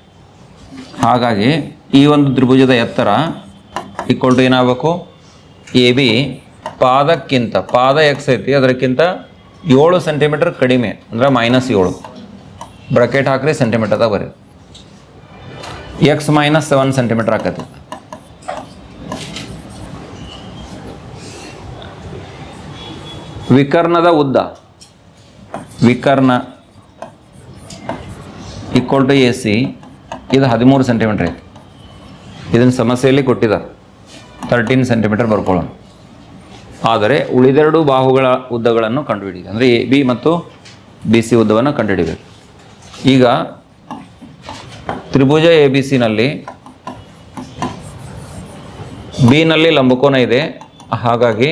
ಹಾಗಾಗಿ ಈ ಒಂದು ತ್ರಿಭುಜದ ಎತ್ತರ ಈಕ್ವಲ್ ಟು ಏನಾಗಬೇಕು? ಎ ಬಿ ಪಾದಕ್ಕಿಂತ, ಪಾದ ಎಕ್ಸ್ ಐತಿ, ಅದಕ್ಕಿಂತ ಏಳು ಸೆಂಟಿಮೀಟರ್ ಕಡಿಮೆ, ಅಂದ್ರೆ ಮೈನಸ್ ಏಳು. ಬ್ರಕೆಟ್ ಹಾಕ್ರಿ ಸೆಂಟಿಮೀಟರ್ದಾಗ ಬರೀ ಎಕ್ಸ್ ಮೈನಸ್ ಸೆವೆನ್ ಸೆಂಟಿಮೀಟರ್ ಆಕೈತಿ. ವಿಕರ್ಣದ ಉದ್ದ. ವಿಕರ್ಣ ಈಕ್ವಲ್ ಟು ಎ ಸಿ ಇದು ಹದಿಮೂರು ಸೆಂಟಿಮೀಟರ್ ಐತಿ. ಇದನ್ನು ಸಮಸ್ಯೆಯಲ್ಲಿ ಕೊಟ್ಟಿದ್ದಾರೆ ತರ್ಟೀನ್ ಸೆಂಟಿಮೀಟರ್ ಬರ್ಕೊಳ್ಳೋಣ. ಆದರೆ ಉಳಿದೆರಡು ಬಾಹುಗಳ ಉದ್ದಗಳನ್ನು ಕಂಡುಹಿಡಿ ಅಂದರೆ ಎ ಬಿ ಮತ್ತು ಬಿ ಸಿ ಉದ್ದವನ್ನು ಕಂಡುಹಿಡಿಬೇಕು. ಈಗ ತ್ರಿಭುಜ ಎ ಬಿ ಸಿನಲ್ಲಿ ಬಿನಲ್ಲಿ ಲಂಬಕೋನ ಇದೆ. ಹಾಗಾಗಿ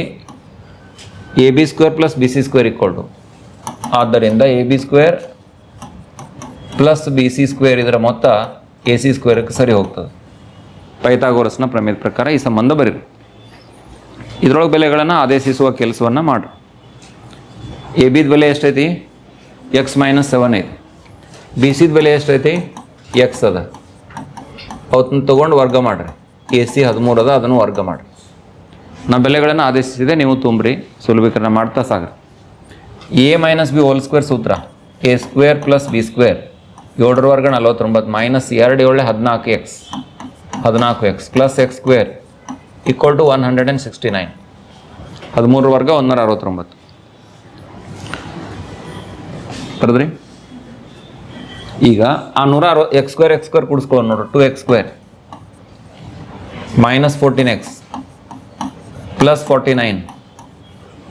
A B square plus B C square equal to ಆದ್ದರಿಂದ A B square plus B C square ಇದರ ಮೊತ್ತ ಎ ಸಿ ಸ್ಕ್ವೇರ್ಗೆ ಸರಿ ಹೋಗ್ತದೆ. ಪೈಥಾಗೋರಸ್ನ ಪ್ರಮೇಯದ ಪ್ರಕಾರ ಈ ಸಂಬಂಧ ಬರೀರಿ. ಇದರೊಳಗೆ ಬೆಲೆಗಳನ್ನು ಆದೇಶಿಸುವ ಕೆಲಸವನ್ನು ಮಾಡ್ರಿ. ಎ ಬಿದ ಬೆಲೆ ಎಷ್ಟೈತಿ? ಎಕ್ಸ್ ಮೈನಸ್ ಸೆವೆನ್ ಐತಿ. ಬಿ ಸಿದ ಬೆಲೆ ಎಷ್ಟೈತಿ? ಎಕ್ಸ್ ಅದ. ಅವತ್ತನ್ನು ತೊಗೊಂಡು ವರ್ಗ ಮಾಡಿರಿ. ಎ ಸಿ ಹದಿಮೂರು ಅದ ಅದನ್ನು ವರ್ಗ ಮಾಡಿರಿ. ನಾ ಬೆಲೆಗಳನ್ನು ಆದೇಶಿಸಿದೆ, ನೀವು ತುಂಬ್ರಿ. ಸುಲಭೀಕರಣ ಮಾಡ್ತಾ ಸಾಗ್ರಿ. A minus B whole square ಸೂತ್ರ. A square plus B square ಏಳರ ವರ್ಗ ನಲವತ್ತೊಂಬತ್ತು ಮೈನಸ್ ಎರಡು ಏಳು ಹದಿನಾಲ್ಕು ಎಕ್ಸ್ ಹದಿನಾಲ್ಕು X plus X square equal to one hundred and sixty nine ಹದಿಮೂರು ವರ್ಗ ಒಂದೂರ ಅರವತ್ತೊಂಬತ್ತು. ಬರದ್ರಿ ಈಗ ಆ ನೂರ ಅರವ ಎಕ್ಸ್ ಸ್ಕ್ವೇರ್ ಎಕ್ಸ್ ಸ್ಕ್ವೇರ್ ಕೂಡಿಸ್ಕೊಳ್ಳೋಣ ನೋಡ್ರಿ two X square minus fourteen X plus forty nine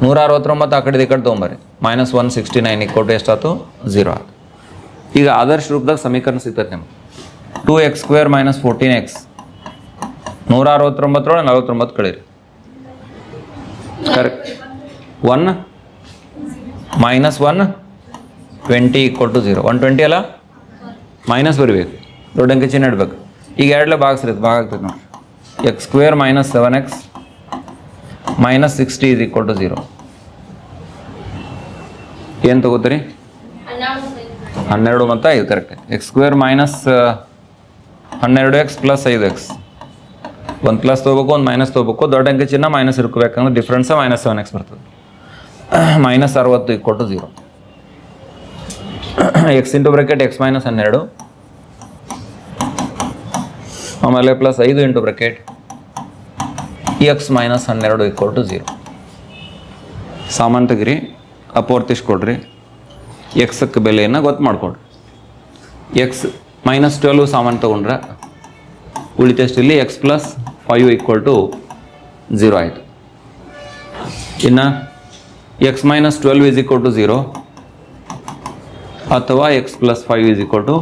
ನೂರ ಅರವತ್ತೊಂಬತ್ತು ಆ ಕಡೆ ಈ ಕಡೆ ತೊಗೊಂಬರ್ರಿ. ಮೈನಸ್ ಒನ್ ಸಿಕ್ಸ್ಟಿ ನೈನ್ ಕೊಟ್ಟು ಎಷ್ಟಾಯ್ತು ಝೀರೋ ಆಯ್ತು. ಈಗ ಆದರ್ಶ ರೂಪದಾಗ ಸಮೀಕರಣ ಸಿಗ್ತದೆ ನಿಮ್ಗೆ. Two x square minus fourteen x ನೂರ ಅರವತ್ತೊಂಬತ್ತರೊಳಗೆ ನಲವತ್ತೊಂಬತ್ತು ಕಳೀರಿ. Correct one minus one twenty equal to zero one twenty ಅಲ್ಲ? ಮೈನಸ್ ಬರಬೇಕು. ದೊಡ್ಡ ಅಂಕೆ ಚಿಹ್ನೆ ಇಡ್ಬೇಕು. ಈಗ ಎರಡಲೇ ಭಾಗಿಸ್ರಿ ಭಾಗ ಆಗ್ತದೆ ನೋಡಿ x square minus seven x minus sixty is equal to zero ಏನು ತಗೋತೀರಿ? ಹನ್ನೆರಡು ಮತ್ತು ಐದು ಕರೆಕ್ಟ್ ಎಕ್ಸ್ ಸ್ಕ್ವೇರ್ ಮೈನಸ್ ಹನ್ನೆರಡು ಎಕ್ಸ್ ಪ್ಲಸ್ ಐದು ಎಕ್ಸ್ ಒಂದು ಪ್ಲಸ್ ತೊಗೋಬೇಕು, ಒಂದು ಮೈನಸ್ ತೊಗೋಬೇಕು. ದೊಡ್ಡ ಅಂಕೆ ಚಿಹ್ನೆ ಮೈನಸ್ ಇರ್ಕೋಬೇಕಂದ್ರೆ ಡಿಫ್ರೆನ್ಸ ಮೈನಸ್ ಸೆವೆನ್ ಎಕ್ಸ್ ಬರ್ತದೆ. ಮೈನಸ್ ಅರವತ್ತು equal to zero x into bracket x minus ಹನ್ನೆರಡು. ಆಮೇಲೆ ಪ್ಲಸ್ ಐದು ಇಂಟು ಬ್ರಾಕೆಟ್ ಎಕ್ಸ್ ಮೈನಸ್ ಹನ್ನೆರಡು ಈಕ್ವಲ್ ಟು ಝೀರೋ ಸಾಮಾನ್ಯ ತೆಗಿರಿ ಅಪವರ್ತಿಸ್ಕೊಡ್ರಿ ಎಕ್ಸಕ್ಕೆ ಬೆಲೆಯನ್ನು ಗೊತ್ತು ಮಾಡ್ಕೊಡ್ರಿ. ಎಕ್ಸ್ ಮೈನಸ್ ಟ್ವೆಲ್ವ್ ಸಾಮಾನು ತೊಗೊಂಡ್ರೆ ಉಳಿತಷ್ಟು ಇಲ್ಲಿ x plus five equal to zero ಆಯಿತು. ಇನ್ನು x minus twelve is equal to zero ಅಥವಾ x plus five is equal to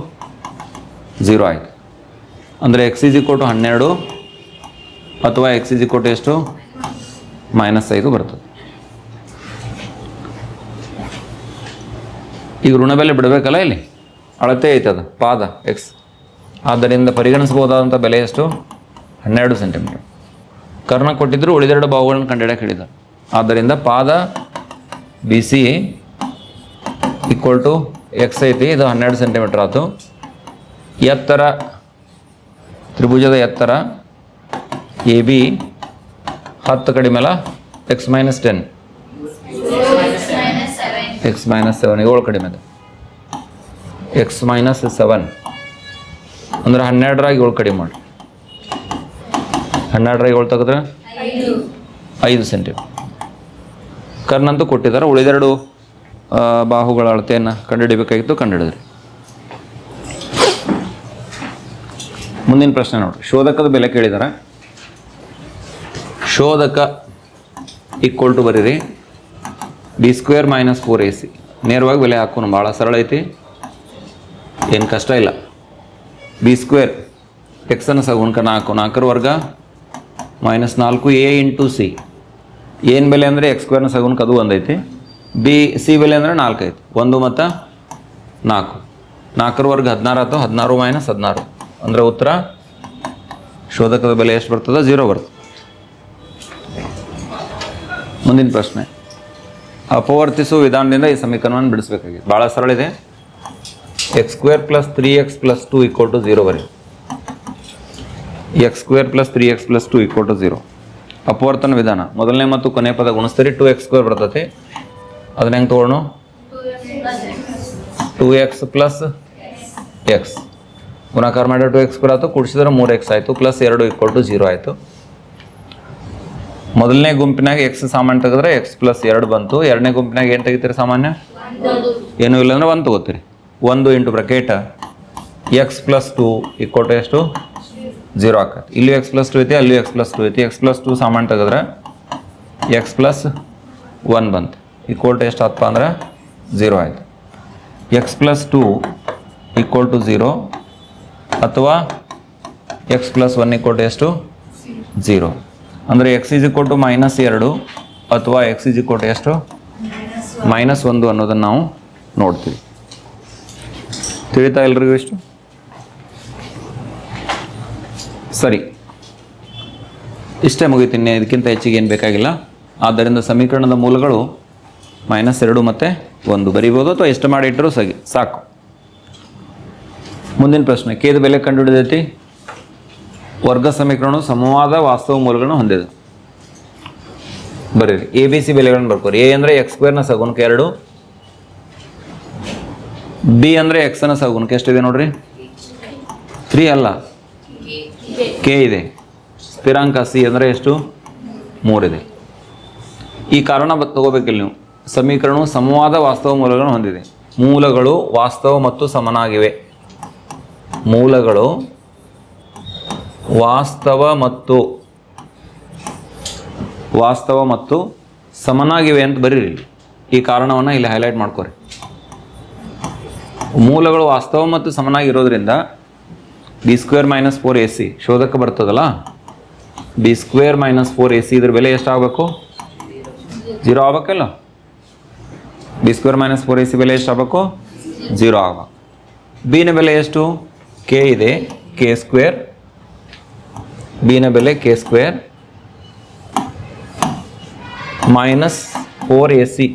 zero ಆಯಿತು. ಅಂದರೆ ಎಕ್ಸ್ ಇಸ್ ಈಕ್ವಲ್ ಟು ಹನ್ನೆರಡು ಅಥವಾ ಎಕ್ಸ್ ಇಸ್ ಕೊಟ್ಟು ಎಷ್ಟು? ಮೈನಸ್ ಐದು ಬರ್ತದೆ. ಈಗ ಋಣಬೆಲೆ ಬಿಡಬೇಕಲ್ಲ ಇಲ್ಲಿ? ಅಳತೆ ಐತದ ಪಾದ ಎಕ್ಸ್ ಆದ್ದರಿಂದ ಪರಿಗಣಿಸಬಹುದಾದಂಥ ಬೆಲೆ ಎಷ್ಟು? ಹನ್ನೆರಡು ಸೆಂಟಿಮೀಟರ್ ಕರ್ಣ ಕೊಟ್ಟಿದ್ದರು ಉಳಿದೆರಡು ಬಾವುಗಳನ್ನು ಕಂಡಿಡಕ್ಕೆ ಹಿಡಿದ ಆದ್ದರಿಂದ ಪಾದ B C equal to x ಐತಿ, ಇದು ಹನ್ನೆರಡು ಸೆಂಟಿಮೀಟರ್ ಆಯಿತು ಎತ್ತರ, ತ್ರಿಭುಜದ ಎತ್ತರ ಎ ಬಿ ಹತ್ತು ಕಡಿಮೆಲ x minus ten x minus seven ಏಳು ಕಡಿಮೆ ಅದು ಎಕ್ಸ್ ಮೈನಸ್ ಸೆವೆನ್ ಅಂದ್ರೆ ಹನ್ನೆರಡರಾಗ ಏಳು ಕಡಿಮೆ ಮಾಡಿ. ಹನ್ನೆರಡರಾಗ ಏಳು ತೆಗೆದ್ರೆ? ಐದು ಸೆಂಟಿಮೀಟರ್ ಕರ್ನಂತೂ ಕೊಟ್ಟಿದ್ದಾರೆ. ಉಳಿದೆರಡು ಬಾಹುಗಳ ಅಳತೆಯನ್ನು ಕಂಡುಹಿಡಿಬೇಕಾಗಿತ್ತು, ಕಂಡುಹಿಡಿದ್ರಿ. ಮುಂದಿನ ಪ್ರಶ್ನೆ ನೋಡಿ ಶೋಧಕದ ಬೆಲೆ ಕೇಳಿದಾರೆ. ಶೋಧಕ ಈಕ್ವಲ್ ಟು ಬರೀರಿ. B square minus four a c ನೇರವಾಗಿ ಬೆಲೆ ಹಾಕೋಣ ಭಾಳ ಸರಳ ಐತಿ. ಏನು ಕಷ್ಟ ಇಲ್ಲ. ಬಿ ಸ್ಕ್ವೇರ್ ಎಕ್ಸನ್ನು ಸಗುಣ್ಕ ನಾಲ್ಕು ನಾಲ್ಕರ ವರ್ಗ ಮೈನಸ್ ನಾಲ್ಕು ಎ ಇಂಟು ಸಿ ಏನು ಬೆಲೆ ಅಂದರೆ ಎಕ್ಸ್ ಸ್ಕ್ವೇರ್ನ ಸಗುಣ್ಕ ಅದು ಒಂದೈತಿ. ಬಿ ಸಿ ಬೆಲೆ ಅಂದರೆ ನಾಲ್ಕು ಐತಿ. ಒಂದು ಮತ್ತು ನಾಲ್ಕು. ನಾಲ್ಕರ ವರ್ಗ ಹದಿನಾರು ಅಥವಾ ಹದಿನಾರು ಮೈನಸ್ ಹದಿನಾರು. ಅಂದರೆ ಉತ್ತರ, ಶೋಧಕದ ಬೆಲೆ ಎಷ್ಟು ಬರ್ತದೆ ಜೀರೋ ಬರ್ತದೆ. ಮುಂದಿನ ಪ್ರಶ್ನೆ. ಅಪವರ್ತಿಸುವ ವಿಧಾನದಿಂದ ಈ ಸಮೀಕರಣವನ್ನು ಬಿಡಿಸಬೇಕಾಗಿದೆ. ಭಾಳ ಸರಳ ಇದೆ. X square plus three x plus two equal to zero ಬರೀ x square plus three x plus two equal to zero ಅಪವರ್ತನ ವಿಧಾನ. ಮೊದಲನೇ ಮತ್ತು ಕೊನೆ ಪದ ಗುಣಿಸ್ತೀರಿ. ಟು ಎಕ್ಸ್ ಸ್ಕ್ವೇರ್ ಬರ್ತೈತಿ. ಅದನ್ನ ಹೆಂಗೆ ತಗೊಳ್ಳೋ ಟು ಎಕ್ಸ್ ಪ್ಲಸ್ ಎಕ್ಸ್ ಗುಣಾಕಾರ ಮಾಡಿ ಟು ಎಕ್ಸ್ ಸ್ಕ್ವೇರ್ ಆಯಿತು. ಕೂಡಿಸಿದ್ರೆ ಮೂರು ಎಕ್ಸ್ ಆಯಿತು. ಪ್ಲಸ್ ಎರಡು ಈಕ್ವಲ್ ಟು ಜೀರೋ ಆಯಿತು. ಮೊದಲನೇ ಗುಂಪಿನಾಗ ಎಕ್ಸ್ ಸಾಮಾನ್ಯ ತೆಗೆದ್ರೆ ಎಕ್ಸ್ ಪ್ಲಸ್ ಎರಡು ಬಂತು. ಎರಡನೇ ಗುಂಪಿನಾಗ ಏನು ತೆಗಿತೀರಿ ಸಾಮಾನ್ಯ? ಏನೂ ಇಲ್ಲ ಅಂದ್ರೆ ಒಂದು ತಗೋತೀರಿ. ಒಂದು into bracket x plus two equal to ಎಷ್ಟು? ಜೀರೋ ಆಕತ್ತೆ ಇಲ್ಲಿ ಎಕ್ಸ್ ಪ್ಲಸ್ ಟು ಐತಿ, ಅಲ್ಲಿ ಎಕ್ಸ್ ಪ್ಲಸ್ ಟು ಐತಿ. ಎಕ್ಸ್ ಪ್ಲಸ್ ಟು ಸಾಮಾನ್ಯ ತೆಗೆದ್ರೆ ಎಕ್ಸ್ ಪ್ಲಸ್ ಒನ್ ಬಂತು. ಈಕ್ವಲ್ ಟು ಎಷ್ಟು ಆತಪ್ಪ ಅಂದ್ರೆ? ಝೀರೋ ಆಯಿತು. X plus two equal to zero ಅಥವಾ x plus one equal to ಎಷ್ಟು? ಝೀರೋ ಅಂದರೆ x is equal to minus ಎರಡು ಅಥವಾ ಎಕ್ಸ್ ಇಜ್ ಇಕ್ವಲ್ ಟು ಎಷ್ಟು? ಮೈನಸ್ ಒಂದು ಅನ್ನೋದನ್ನು ನಾವು ನೋಡ್ತೀವಿ. ತಿಳಿತಾ ಎಲ್ರಿಗೂ ಇಷ್ಟು? ಸರಿ. ಇಷ್ಟೇ ಮುಗಿತೀನಿ ಇದಕ್ಕಿಂತ ಹೆಚ್ಚಿಗೆ ಏನು ಬೇಕಾಗಿಲ್ಲ. ಆದ್ದರಿಂದ ಸಮೀಕರಣದ ಮೂಲಗಳು ಮೈನಸ್ ಎರಡು ಮತ್ತು ಒಂದು. ಬರಿಬೋದು ಅಥವಾ ಎಷ್ಟು ಮಾಡಿಟ್ಟರೂ ಸಗಿ ಸಾಕು. ಮುಂದಿನ ಪ್ರಶ್ನೆ ಕೇದು ಬೆಲೆ ಕಂಡುಹಿಡಿದೈತಿ? ವರ್ಗ ಸಮೀಕರಣವು ಸಮವಾದ ವಾಸ್ತವ ಮೂಲಗಳನ್ನು ಹೊಂದಿದೆ. ಬರೀರಿ. ಎ ಬಿ ಸಿ ಬೆಲೆಗಳನ್ನು ಬರ್ಕೋರಿ. ಎ ಅಂದರೆ ಎಕ್ಸ್ ಸ್ಕ್ವೇರ್ನ ಸಗುಣಕ್ಕೆ ಎರಡು. ಬಿ ಅಂದರೆ ಎಕ್ಸ್ನ ಸಗುಣಕ್ಕೆ ಎಷ್ಟಿದೆ ನೋಡ್ರಿ? ತ್ರೀ ಅಲ್ಲ. ಕೆ ಇದೆ. ಸ್ಥಿರಾಂಕ ಸಿ ಅಂದರೆ ಎಷ್ಟು? ಮೂರಿದೆ ಈ ಕಾರಣ ತಗೋಬೇಕಿಲ್ಲ ನೀವು. ಸಮೀಕರಣವು ಸಮವಾದ ವಾಸ್ತವ ಮೂಲಗಳನ್ನು ಹೊಂದಿದೆ. ಮೂಲಗಳು ವಾಸ್ತವ ಮತ್ತು ಸಮನಾಗಿವೆ. ಮೂಲಗಳು ವಾಸ್ತವ ಮತ್ತು ವಾಸ್ತವ ಮತ್ತು ಸಮನಾಗಿವೆ ಅಂತ ಬರೀರಿ. ಈ ಕಾರಣವನ್ನು ಇಲ್ಲಿ ಹೈಲೈಟ್ ಮಾಡ್ಕೊರಿ. ಮೂಲಗಳು ವಾಸ್ತವ ಮತ್ತು ಸಮನಾಗಿರೋದ್ರಿಂದ b square minus four a c ಶೋಧಕ್ಕೆ ಬರ್ತದಲ್ಲ? B square minus four a c ಇದ್ರ ಬೆಲೆ ಎಷ್ಟಾಗಬೇಕು ಜೀರೋ ಆಗ್ಬೇಕಲ್ಲ? B square minus four a c ಬೆಲೆ ಎಷ್ಟಾಗಬೇಕು ಜೀರೋ ಆಗ್ಬೇಕು. ಬಿನ ಬೆಲೆ ಎಷ್ಟು? ಕೆ ಇದೆ. ಕೆ ಸ್ಕ್ವೇರ್ ಬಿನ ಬೆಲೆ k square minus four a c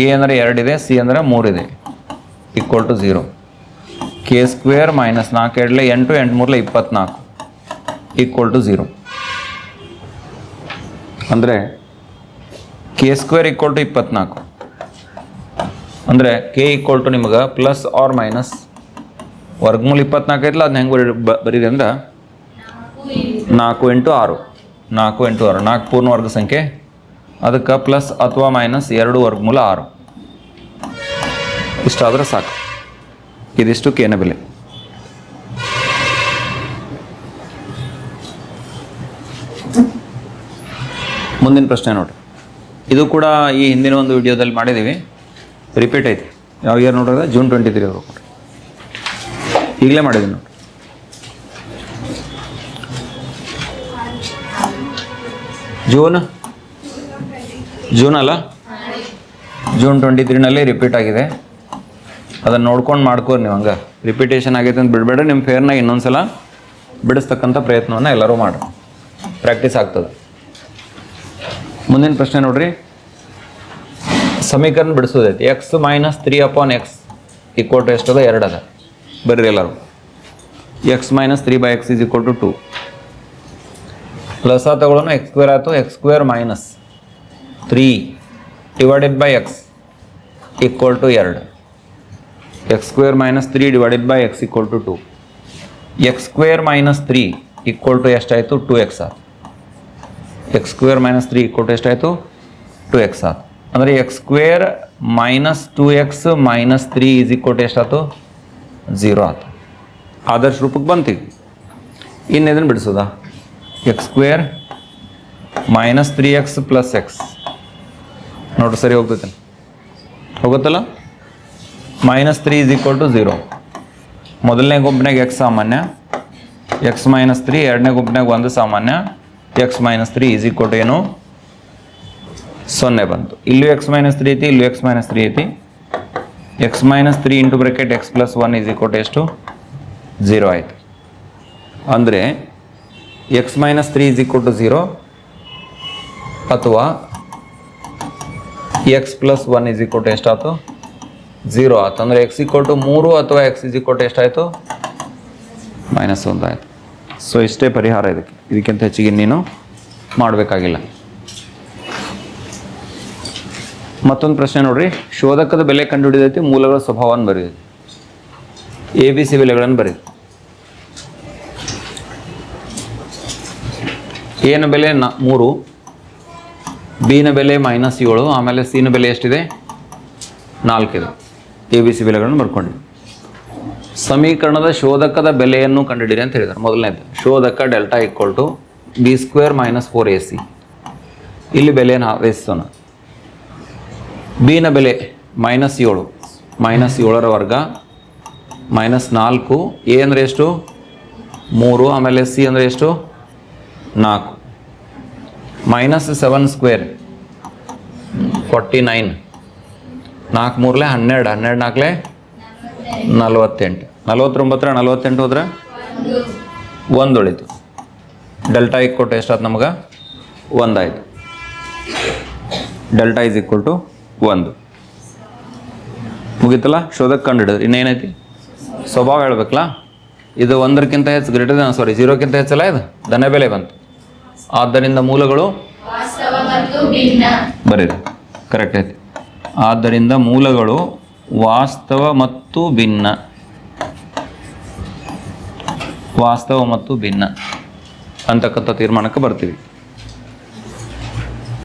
a ಅಂದರೆ ಎರಡಿದೆ ಸಿ ಅಂದರೆ ಮೂರಿದೆ equal to zero k square minus ನಾಲ್ಕು ಎರಡಲೆ ಎಂಟು ಎಂಟು ಮೂರಲೆ ಇಪ್ಪತ್ನಾಲ್ಕು. ಈಕ್ವಲ್ ಟು ಝೀರೋ ಅಂದರೆ ಕೆ ಸ್ಕ್ವೇರ್ ಈಕ್ವಲ್ ಟು ಇಪ್ಪತ್ನಾಲ್ಕು. ಅಂದರೆ ಕೆ ಈಕ್ವಲ್ ಟು ನಿಮ್ಗೆ ಪ್ಲಸ್ ಆರ್ ಮೈನಸ್ ವರ್ಗಮೂಲ ಇಪ್ಪತ್ನಾಲ್ಕು ಐತಲ್ಲ ಅದನ್ನ ಹೆಂಗೆ ಬರೀ ಬ- ಬರೀರಿ ಅಂದ್ರೆ ನಾಲ್ಕು ಎಂಟು ಆರು. ನಾಲ್ಕು ಎಂಟು ಆರು. ನಾಲ್ಕು ಪೂರ್ಣ ವರ್ಗ ಸಂಖ್ಯೆ. ಅದಕ್ಕೆ ಪ್ಲಸ್ ಅಥವಾ ಮೈನಸ್ ಎರಡು ವರ್ಗಮೂಲ ಆರು. ಇಷ್ಟಾದರೆ ಸಾಕು. ಇದಿಷ್ಟು ಕೇನ ಬೆಲೆ ಮುಂದಿನ ಪ್ರಶ್ನೆ ನೋಡಿ. ಇದು ಕೂಡ ಈ ಹಿಂದಿನ ಒಂದು ವಿಡಿಯೋದಲ್ಲಿ ಮಾಡಿದ್ದೀವಿ. ರಿಪೀಟ್ ಐತಿ. ಯಾವ ಇಯರ್ ನೋಡಿದ್ರೆ ಜೂನ್ ಟ್ವೆಂಟಿ ತ್ರೀ ಈಗಲೇ ಮಾಡಿದ್ದೀನಿ ನೋಡಿ. ಜೂನ್? ಜೂನ್ ಅಲ್ಲ? ಜೂನ್ ಟ್ವೆಂಟಿ ತ್ರೀನಲ್ಲಿ ರಿಪೀಟ್ ಆಗಿದೆ. ಅದನ್ನು ನೋಡ್ಕೊಂಡು ಮಾಡ್ಕೋರಿ ನೀವು ಹಂಗೆ. ರಿಪೀಟೇಷನ್ ಆಗೈತೆ ಅಂತ ಬಿಡಬೇಡ ನಿಮ್ಮ ಫೇರ್ನಾಗ ಇನ್ನೊಂದು ಸಲ ಬಿಡಿಸ್ತಕ್ಕಂಥ ಪ್ರಯತ್ನವನ್ನು ಎಲ್ಲರೂ ಮಾಡಿ. ಪ್ರಾಕ್ಟೀಸ್ ಆಗ್ತದೆ. ಮುಂದಿನ ಪ್ರಶ್ನೆ ನೋಡ್ರಿ. ಸಮೀಕರಣ ಬಿಡಿಸೋದೈತಿ. X minus three upon x equal to ಎಷ್ಟದ? ಎರಡದ. ಬರ್ರಿ ಎಲ್ಲರೂ. X minus three by x is equal to two plus ಆ ತಗೊಳ್ಳೋಣ ಎಕ್ಸ್ ಸ್ಕ್ವೇರ್ ಆಯಿತು x square minus three divided by x equal to ಎರಡು. X square minus three divided by x equal to two x square minus three equal to ಎಷ್ಟಾಯಿತು? Two x ಆಯ್ತು x square minus three equal to ಎಷ್ಟಾಯಿತು? Two x ಆಯ್ತು ಅಂದರೆ x square minus two x minus three is equal to ಎಷ್ಟಾಯ್ತು? Zero ಆಯ್ತು. ಆದರ್ಶ ರೂಪಕ್ಕೆ ಬಂತೀವಿ. ಇನ್ನು ಇದನ್ನು ಬಿಡಿಸೋದಾ? X square minus three x plus x ನೋಡ್ರಿ ಸರಿ ಹೋಗ್ತೈತೆ. ಹೋಗುತ್ತಲ್ಲ? Minus three is equal to zero ಮೊದಲನೇ ಗುಂಪಿನಾಗ ಎಕ್ಸ್ ಸಾಮಾನ್ಯ. ಎಕ್ಸ್ ಮೈನಸ್ ತ್ರೀ ಎರಡನೇ ಗುಂಪಿನಾಗ ಒಂದು ಸಾಮಾನ್ಯ. X minus three is equal to ಏನು? ಸೊನ್ನೆ ಬಂತು. ಇಲ್ಲೂ ಎಕ್ಸ್ ಮೈನಸ್ ತ್ರೀ ಐತಿ, ಇಲ್ಲೂ ಎಕ್ಸ್ ಮೈನಸ್ ತ್ರೀ ಐತಿ. X minus three into bracket x plus one is equal to ಎಷ್ಟು? ಝೀರೋ ಆಯಿತು. ಅಂದರೆ x minus three is equal to zero ಅಥವಾ x plus one is equal to ಎಷ್ಟಾಯ್ತು zero ಆಯ್ತು. ಅಂದರೆ ಎಕ್ಸ್ ಈಕ್ವಲ್ ಟು ಮೂರು ಅಥವಾ ಎಕ್ಸ್ ಇಸ್ ಈಕ್ವಲ್ ಟು ಎಷ್ಟಾಯಿತು ಮೈನಸ್ ಒಂದು ಆಯಿತು. ಸೊ ಇಷ್ಟೇ ಪರಿಹಾರ ಇದಕ್ಕೆ. ಇದಕ್ಕಿಂತ ಹೆಚ್ಚಿಗೆ ನೀನು ಮಾಡಬೇಕಾಗಿಲ್ಲ. ಮತ್ತೊಂದು ಪ್ರಶ್ನೆ ನೋಡ್ರಿ. ಶೋಧಕದ ಬೆಲೆ ಕಂಡುಹಿಡಿದೈತಿ, ಮೂಲಗಳ ಸ್ವಭಾವವನ್ನು ಬರೀ ಎ ಬಿ ಸಿ ಬೆಲೆಗಳನ್ನು ಬರೀರಿ ಎನ ಬೆಲೆ ನ ಮೂರು ಬಿನ ಬೆಲೆ ಮೈನಸ್ ಏಳು, ಆಮೇಲೆ ಸಿನ ಬೆಲೆ ಎಷ್ಟಿದೆ? ನಾಲ್ಕಿದೆ ಎ ಬಿ ಸಿ ಬೆಲೆಗಳನ್ನು ಬರ್ಕೊಂಡಿವಿ ಸಮೀಕರಣದ ಶೋಧಕದ ಬೆಲೆಯನ್ನು ಕಂಡುಹಿಡಿಯಿರಿ ಅಂತ ಹೇಳಿದ್ದಾರೆ. ಮೊದಲನೇದು, ಶೋಧಕ delta equal to b square minus four a c ಇಲ್ಲಿ ಬೆಲೆಯನ್ನು ಆವೇಶಿಸೋಣ ಬಿನ ಬೆಲೆ ಮೈನಸ್ ಏಳು ಮೈನಸ್ ಏಳರ ವರ್ಗ ಮೈನಸ್ ನಾಲ್ಕು ಎ ಅಂದರೆ ಎಷ್ಟು? ಮೂರು, ಆಮೇಲೆ ಸಿ ಅಂದರೆ ಎಷ್ಟು? ನಾಲ್ಕು. Minus seven square. Forty nine. ನಾಲ್ಕು ಮೂರಲೆ ಹನ್ನೆರಡು. ಹನ್ನೆರಡು ನಾಲ್ಕಲೆ ನಲ್ವತ್ತೆಂಟು. ನಲ್ವತ್ತೊಂಬತ್ತರ ನಲ್ವತ್ತೆಂಟು ಹೋದ್ರೆ ಒಂದು ಉಳಿತು ಡೆಲ್ಟಾ ಇಕ್ಕೊಟ್ಟು ಎಷ್ಟಾಯ್ತು ನಮಗೆ? ಒಂದಾಯಿತು. ಡೆಲ್ಟಾ ಇಸ್ ಈಕ್ವಲ್ ಟು ಒಂದು. ಮುಗೀತಲ್ಲ? ಶೋಧಕ್ಕೆ ಕಂಡು ಹಿಡಿದ್ರಿ ಇನ್ನೇನೈತಿ? ಸ್ವಭಾವ ಹೇಳ್ಬೇಕಲ್ಲ? ಇದು ಒಂದಕ್ಕಿಂತ ಹೆಚ್ಚು ಗ್ರೇಟರ್ ದನ್ ಸಾರಿ ಜೀರೋಕ್ಕಿಂತ ಹೆಚ್ಚಲ್ಲ ಇದು? ಧನ ಬೆಲೆ ಬಂತು. ಆದ್ದರಿಂದ ಮೂಲಗಳು ಬರೀರಿ ಕರೆಕ್ಟ್ ಐತಿ. ಆದ್ದರಿಂದ ಮೂಲಗಳು ವಾಸ್ತವ ಮತ್ತು ಭಿನ್ನ. ವಾಸ್ತವ ಮತ್ತು ಭಿನ್ನ. ಅಂತಕ್ಕಂಥ ತೀರ್ಮಾನಕ್ಕೆ ಬರ್ತೀವಿ.